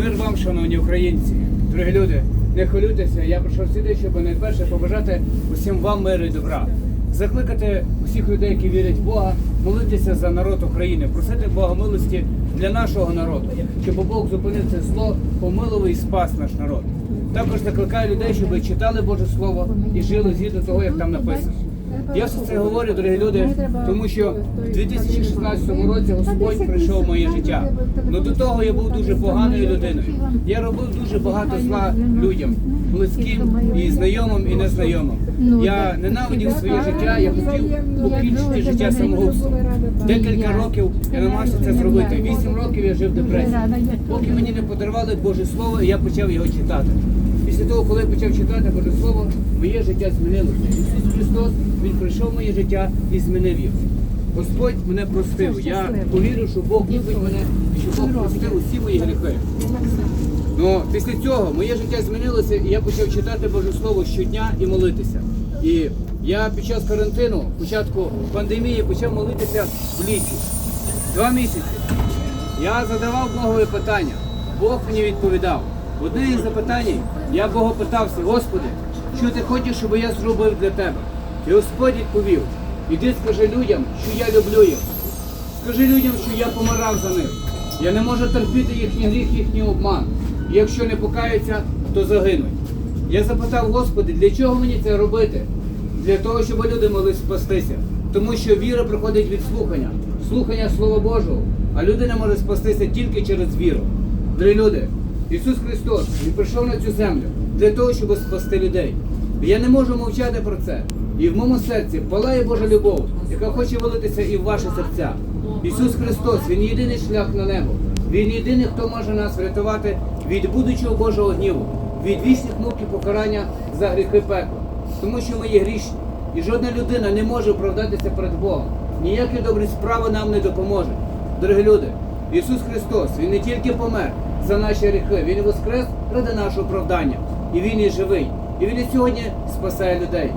Мир вам, шановні українці, дорогі люди, не хвилюйтеся. Я прийшов сюди, щоб найперше побажати усім вам миру і добра. Закликати усіх людей, які вірять в Бога, молитися за народ України, просити Бога милості для нашого народу, щоб Бог зупинив це зло, помилував і спас наш народ. Також закликаю людей, щоб читали Боже Слово і жили згідно того, як там написано. Я все це говорю, дорогі люди, тому що в 2016 році Господь прийшов в моє життя. Ну до того я був дуже поганою людиною. Я робив дуже багато зла людям, близьким і знайомим, і незнайомим. Я ненавидів своє життя, я хотів покінчити життя самогубством. Декілька років я намагався це зробити. Вісім років я жив в депресії. Поки мені не подарували Боже Слово, я почав його читати. Після того, коли я почав читати Боже Слово, моє життя змінилося. Ісус Христос, Він прийшов в моє життя і змінив його. Господь мене простив. Я повірив, що Бог любить мене і що Бог простив усі мої гріхи. Ну, після цього моє життя змінилося, і я почав читати Боже Слово щодня і молитися. І я під час карантину, початку пандемії, почав молитися в лісі. Два місяці. Я задавав Богові питання. Бог мені відповідав. Одне із запитань я Бога питався, Господи, що ти хочеш, щоб я зробив для тебе? І Господь відповів: іди скажи людям, що я люблю їх. Скажи людям, що я помирав за них. Я не можу терпіти їхній гріх, їхній обман. І якщо не покаються, то загинуть. Я запитав Господи, для чого мені це робити? Для того, щоб люди могли спастися. Тому що віра приходить від слухання, слухання Слова Божого, а людина може спастися тільки через віру. Дорогі люди, Ісус Христос Він прийшов на цю землю для того, щоб спасти людей. Я не можу мовчати про це. І в моєму серці палає Божа любов, яка хоче вилитися і в ваші серця. Ісус Христос, Він єдиний шлях на небо. Він єдиний, хто може нас врятувати від будучого Божого гніву, від вічних мук і покарання за гріхи пекла. Тому що ми є грішні. І жодна людина не може оправдатися перед Богом. Ніякі добрі справи нам не допоможуть. Дорогі люди, Ісус Христос, Він не тільки помер за наші гріхи, Він воскрес ради нашого оправдання. І Він є живий. І Він і сьогодні спасає людей.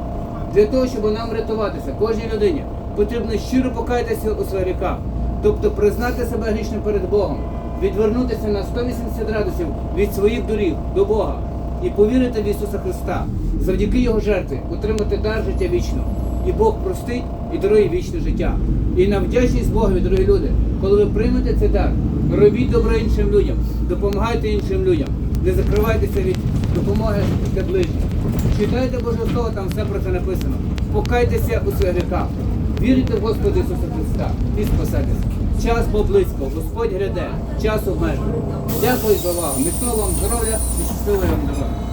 Для того, щоб нам врятуватися, кожній людині потрібно щиро покаятися у своїх гріхах, тобто признати себе грішним перед Богом, відвернутися на 180 градусів від своїх доріг до Бога і повірити в Ісуса Христа, завдяки Його жертві отримати дар життя вічного. І Бог простить і дарує вічне життя. І на вдячність Богові, дорогі люди, коли ви приймете цей дар, робіть добро іншим людям, допомагайте іншим людям, не закривайтеся від допомоги для ближніх. Читайте Боже Слово, там все про це написано. Покайтеся у своїх гріхах. Вірите в Господа Ісуса Христа і спасайтеся. Час поблизько, близько, Господь гряде, час обмежений. Дякую за увагу. Міцного вам здоров'я і щасливої вам дороги.